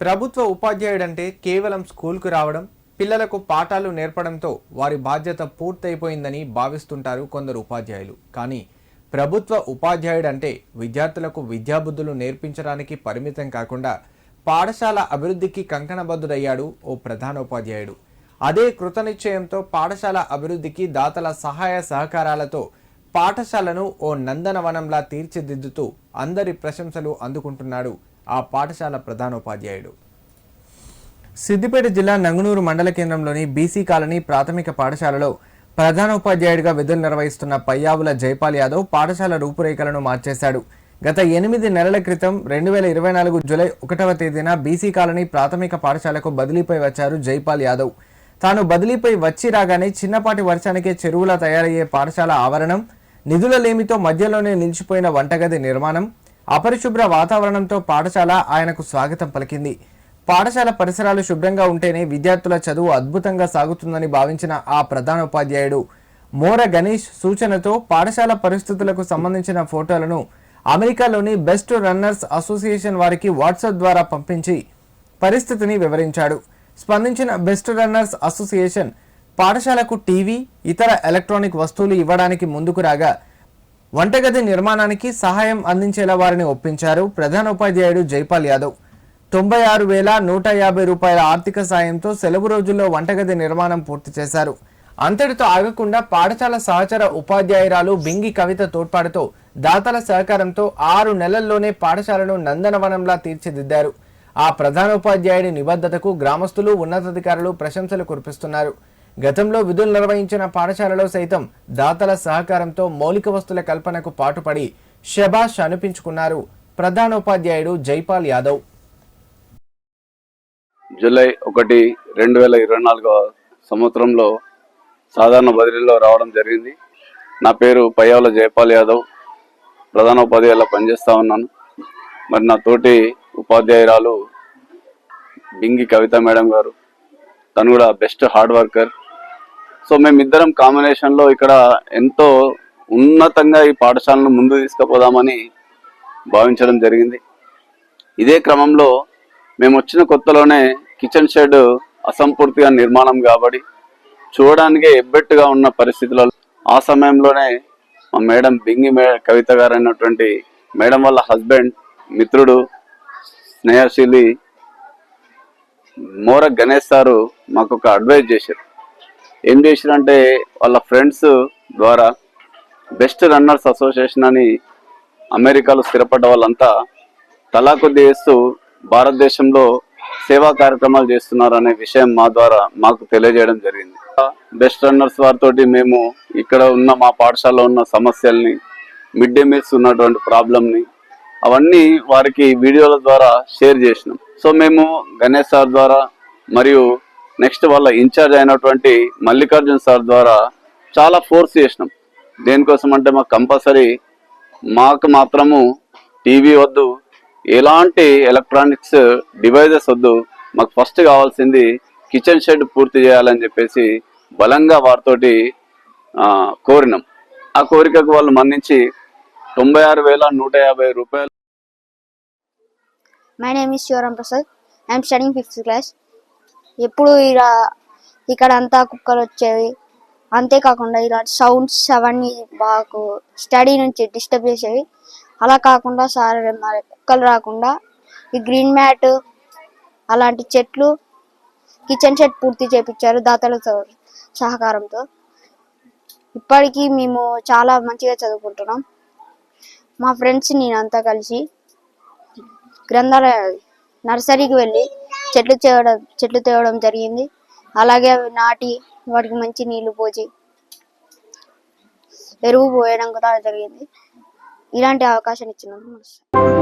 ప్రభుత్వ ఉపాధ్యాయుడంటే కేవలం స్కూల్కు రావడం పిల్లలకు పాఠాలు నేర్పడంతో వారి బాధ్యత పూర్తయిపోయిందని భావిస్తుంటారు కొందరు ఉపాధ్యాయులు. కానీ ప్రభుత్వ ఉపాధ్యాయుడంటే విద్యార్థులకు విద్యాబుద్ధులు నేర్పించడానికి పరిమితం కాకుండా పాఠశాల అభివృద్ధికి కంకణబద్ధుడయ్యాడు ఓ ప్రధాన ఉపాధ్యాయుడు అదే కృతనిశ్చయంతో పాఠశాల అభివృద్ధికి దాతల సహాయ సహకారాలతో పాఠశాలను ఓ నందనవనంలా తీర్చిదిద్దుతూ అందరి ప్రశంసలు అందుకుంటున్నాడు ఆ పాఠశాల ప్రధానోపాధ్యాయుడు. సిద్దిపేట జిల్లా నంగునూరు మండల కేంద్రంలోని బీసీ కాలనీ ప్రాథమిక పాఠశాలలో ప్రధానోపాధ్యాయుడిగా విధులు నిర్వహిస్తున్న పయ్యావుల జైపాల్ యాదవ్ పాఠశాల రూపురేఖలను మార్చేశాడు. గత ఎనిమిది నెలల క్రితం రెండు వేల ఇరవై నాలుగు జూలై ఒకటవ తేదీన బీసీ కాలనీ ప్రాథమిక పాఠశాలకు బదిలీపై వచ్చారు జైపాల్ యాదవ్. తాను బదిలీపై వచ్చి రాగానే చిన్నపాటి వర్షానికే చెరువులా తయారయ్యే పాఠశాల ఆవరణం నిధుల లేమితో మధ్యలోనే నిలిచిపోయిన వంటగది నిర్మాణం అపరిశుభ్ర వాతావరణంతో పాఠశాల ఆయనకు స్వాగతం పలికింది. పాఠశాల పరిసరాలు శుభ్రంగా ఉంటేనే విద్యార్థుల చదువు అద్భుతంగా సాగుతుందని భావించిన ఆ ప్రధానోపాధ్యాయుడు. మోర గణేష్ సూచనతో పాఠశాల పరిస్థితులకు సంబంధించిన ఫోటోలను అమెరికాలోని బెస్ట్ రన్నర్స్ అసోసియేషన్ వారికి వాట్సాప్ ద్వారా పంపించి పరిస్థితిని వివరించాడు. స్పందించిన బెస్ట్ రన్నర్స్ అసోసియేషన్ పాఠశాలకు టీవీ ఇతర ఎలక్ట్రానిక్ వస్తువులు ఇవ్వడానికి ముందుకు రాగా వంటగది నిర్మాణానికి సహాయం అందించేలా వారిని ఒప్పించారు ప్రధానోపాధ్యాయుడు జైపాల్ యాదవ్. తొంభై ఆరు వేల నూట యాభై రూపాయల ఆర్థిక సాయంతో సెలవు రోజుల్లో వంటగది నిర్మాణం పూర్తి చేశారు. అంతటితో ఆగకుండా పాఠశాల సహచర ఉపాధ్యాయురాలు బింగి కవిత తోడ్పాటుతో దాతల సహకారంతో ఆరు నెలల్లోనే పాఠశాలను నందనవనంలా తీర్చిదిద్దారు. ఆ ప్రధానోపాధ్యాయుడి నిబద్ధతకు గ్రామస్తులు ఉన్నతాధికారులు ప్రశంసలు కురిపిస్తున్నారు. గతంలో విధులు నిర్వహించిన పాఠశాలలో సైతం దాతల సహకారంతో మౌలిక వస్తుల కల్పనకు పాటుపడి షబాష్ అనిపించుకున్నారు ప్రధానోపాధ్యాయుడు జైపాల్ యాదవ్. జూలై ఒకటి రెండు వేల ఇరవై నాలుగవ సంవత్సరంలో సాధారణ బదిలీలో రావడం జరిగింది. నా పేరు పయ్యావుల జయపాల్ యాదవ్. ప్రధాన ఉపాధ్యాయులా పనిచేస్తా ఉన్నాను. మరి నా తోటి ఉపాధ్యాయురాలు బింగి కవిత మేడం గారు. తను కూడా బెస్ట్ హార్డ్ వర్కర్. సో మేమిద్దరం కాంబినేషన్లో ఇక్కడ ఎంతో ఉన్నతంగా ఈ పాఠశాలను ముందు తీసుకుపోదామని భావించడం జరిగింది. ఇదే క్రమంలో మేము వచ్చిన కొత్తలోనే కిచెన్ షెడ్ అసంపూర్తిగా నిర్మాణం కాబడి చూడడానికి ఎబ్బెట్టుగా ఉన్న పరిస్థితులలో ఆ సమయంలోనే మా మేడం బింగి మే కవిత గారు అయినటువంటి మేడం వాళ్ళ హస్బెండ్ మిత్రుడు స్నేహశీలి మోర గణేష్ సారు మాకు ఒక అడ్వైజ్ చేశారు. ఏం చేసిరంటే వాళ్ళ ఫ్రెండ్స్ ద్వారా బెస్ట్ రన్నర్స్ అసోసియేషన్ అని అమెరికాలో స్థిరపడ్డ వాళ్ళంతా తలా కొద్ది వేస్తూ భారతదేశంలో సేవా కార్యక్రమాలు చేస్తున్నారు అనే విషయం మా ద్వారా మాకు తెలియజేయడం జరిగింది. బెస్ట్ రన్నర్స్ వారితోటి మేము ఇక్కడ ఉన్న మా పాఠశాలలో ఉన్న సమస్యల్ని మిడ్ డే మీల్స్ ఉన్నటువంటి ప్రాబ్లమ్ని అవన్నీ వారికి వీడియోల ద్వారా షేర్ చేసినాం. సో మేము గణేష్ సార్ ద్వారా మరియు నెక్స్ట్ వాళ్ళ ఇన్ఛార్జ్ అయినటువంటి మల్లికార్జున్ సార్ ద్వారా చాలా ఫోర్స్ చేసినాం. దేనికోసం అంటే మాకు కంపల్సరీ మాకు మాత్రము టీవీ వద్దు ఎలాంటి ఎలక్ట్రానిక్స్ డివైజెస్ వద్దు మాకు ఫస్ట్ కావాల్సింది కిచెన్ షెడ్ పూర్తి చేయాలని చెప్పేసి బలంగా వారితోటి కోరినాం. ఆ కోరికకు వాళ్ళు మన్నించి తొంభై ఆరు వేల నూట యాభై రూపాయలు my name is Prasad I'm studying fifth class ఎప్పుడు ఇలా ఇక్కడ అంతా కుక్కలు వచ్చేవి అంతేకాకుండా ఇలా సౌండ్స్ అవన్నీ మాకు స్టడీ నుంచి డిస్టర్బ్ చేసేవి. అలా కాకుండా సార్ మరి కుక్కలు రాకుండా ఈ గ్రీన్ మ్యాట్ అలాంటి చెట్లు కిచెన్ సెట్ పూర్తి చేపించారు దాతలతో సహకారంతో. ఇప్పటికీ మేము చాలా మంచిగా చదువుకుంటున్నాం. మా ఫ్రెండ్స్ నేనంతా కలిసి గ్రంథాలయ నర్సరీకి వెళ్ళి చెట్లు తేవడం చెట్లు తేవడం జరిగింది. అలాగే అవి నాటి వాటికి మంచి నీళ్ళు పోసి ఎరువు పోయడం కూడా జరిగింది. ఇలాంటి అవకాశం ఇచ్చినందుకు